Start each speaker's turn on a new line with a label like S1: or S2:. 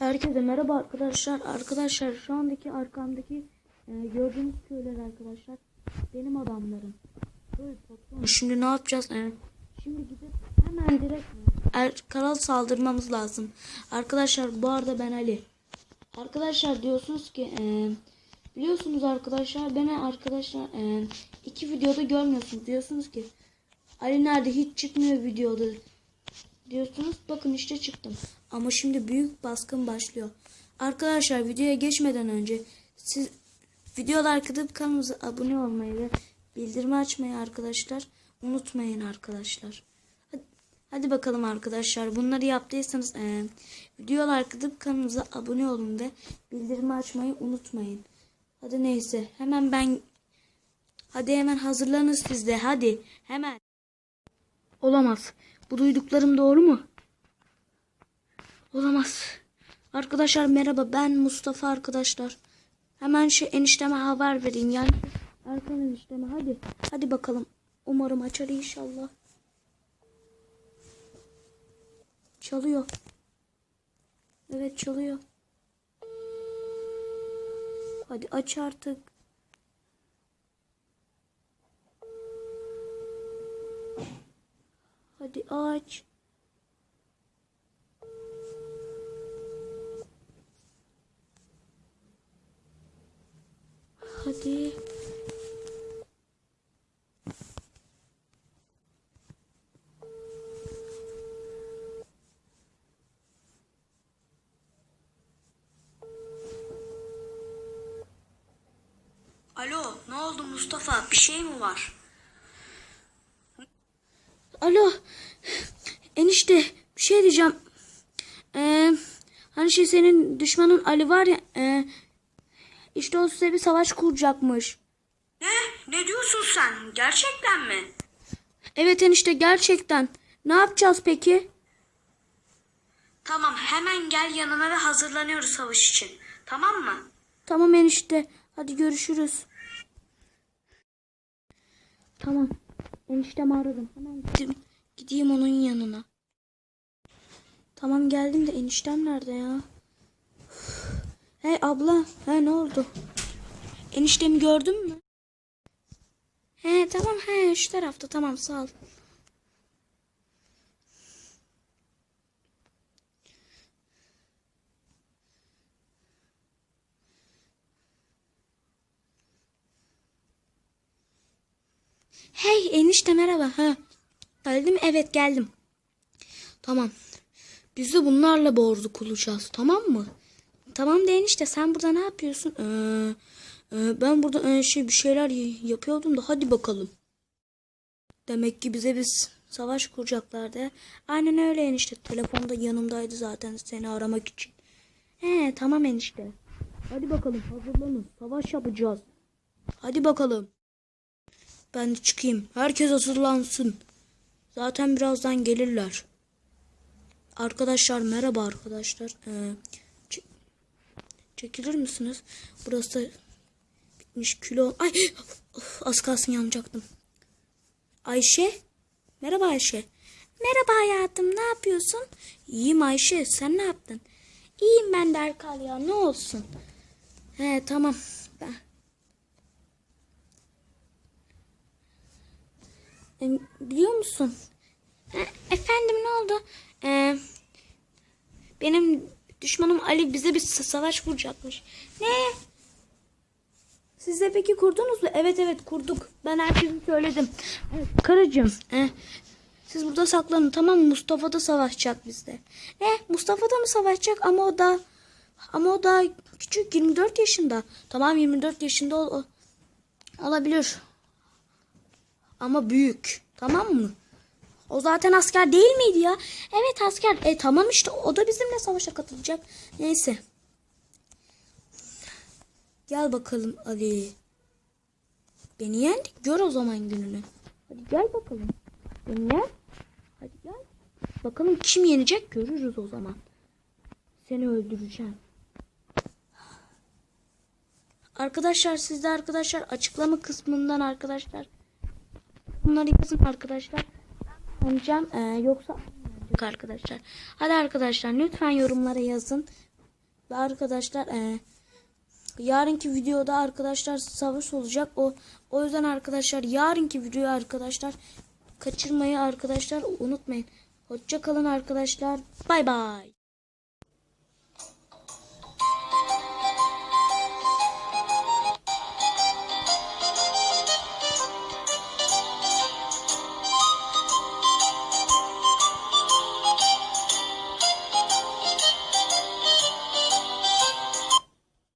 S1: Herkese merhaba arkadaşlar. Arkadaşlar şu andaki arkamdaki e, gördüğünüz köyler arkadaşlar benim adamlarım. Böyle. Şimdi ne yapacağız? E, şimdi gidip hemen direkt er, kanal saldırmamız lazım. Arkadaşlar bu arada ben Ali. Arkadaşlar diyorsunuz ki e, biliyorsunuz arkadaşlar beni arkadaşlar e, iki videoda görmüyorsunuz. Diyorsunuz ki Ali nerede hiç çıkmıyor videoda diyorsunuz. Bakın işte çıktım. Ama şimdi büyük baskın başlıyor. Arkadaşlar videoya geçmeden önce siz videolar kılıp kanalımıza abone olmayı ve bildirimi açmayı arkadaşlar unutmayın arkadaşlar. Hadi, bakalım arkadaşlar. Bunları yaptıysanız e, videolar kılıp kanalımıza abone olun ve bildirimi açmayı unutmayın. Hadi neyse hemen ben hadi hemen hazırlanın siz de hadi hemen. Olamaz. Bu duyduklarım doğru mu? Olamaz. Arkadaşlar merhaba ben Mustafa arkadaşlar. Hemen şu enişteme haber vereyim yani. Erkan enişteme hadi. Hadi bakalım. Umarım açar inşallah. Çalıyor. Evet çalıyor. Hadi aç artık. Hadi aç. Hadi. Alo, ne oldu Mustafa? Bir şey mi var? Alo. Enişte bir şey diyeceğim. Ee, hani şey senin düşmanın Ali var ya. E, işte o size bir savaş kuracakmış.
S2: Ne? Ne diyorsun sen? Gerçekten mi?
S1: Evet enişte gerçekten. Ne yapacağız peki?
S2: Tamam hemen gel yanına ve hazırlanıyoruz savaş için. Tamam mı?
S1: Tamam enişte. Hadi görüşürüz. Tamam. Eniştemi aradım. Hemen gideyim, gideyim onun yanına. Tamam geldim de eniştem nerede ya? Hey abla. He ne oldu? Eniştemi gördün mü? He tamam he şu tarafta tamam sağ ol. Hey enişte merhaba. Ha. Geldim evet geldim. Tamam. Biz de bunlarla bordu kuracağız tamam mı? Tamam da enişte sen burada ne yapıyorsun? Ee, e, ben burada e, şey bir şeyler yapıyordum da hadi bakalım. Demek ki bize biz savaş kuracaklardı. Aynen öyle enişte. Telefonda yanımdaydı zaten seni aramak için. He tamam enişte. Hadi bakalım hazırlanın. Savaş yapacağız. Hadi bakalım. Ben de çıkayım. Herkes hazırlansın. Zaten birazdan gelirler. Arkadaşlar merhaba arkadaşlar. Ee, çekilir misiniz? Burası bitmiş kilo. Ay of, az kalsın yanacaktım. Ayşe. Merhaba Ayşe. Merhaba hayatım ne yapıyorsun? İyiyim Ayşe sen ne yaptın? İyiyim ben de Erkal ya ne olsun. He tamam. Ben, E, biliyor musun? E, efendim ne oldu? E, benim düşmanım Ali bize bir sa- savaş kuracakmış. Ne? Siz de peki kurdunuz mu? Evet evet kurduk. Ben herkese söyledim. Evet, karıcığım. e, siz burada saklanın tamam mı? Mustafa da savaşacak bizde. Ne? Mustafa da mı savaşacak? Ama o da ama o da küçük 24 yaşında. Tamam 24 yaşında ol- olabilir. Ama büyük. Tamam mı? O zaten asker değil miydi ya? Evet asker. E tamam işte o da bizimle savaşa katılacak. Neyse. Gel bakalım Ali. Beni yendik. Gör o zaman gününü. Hadi gel bakalım. Beni yen. Hadi gel. Bakalım kim yenecek görürüz o zaman. Seni öldüreceğim. Arkadaşlar sizde arkadaşlar açıklama kısmından arkadaşlar bunları yazın arkadaşlar. Oynayacağım ee, yoksa olmayacak arkadaşlar. Hadi arkadaşlar lütfen yorumlara yazın. Ve arkadaşlar e, yarınki videoda arkadaşlar savaş olacak. O o yüzden arkadaşlar yarınki videoyu arkadaşlar kaçırmayı arkadaşlar unutmayın. Hoşça kalın arkadaşlar. Bay bay.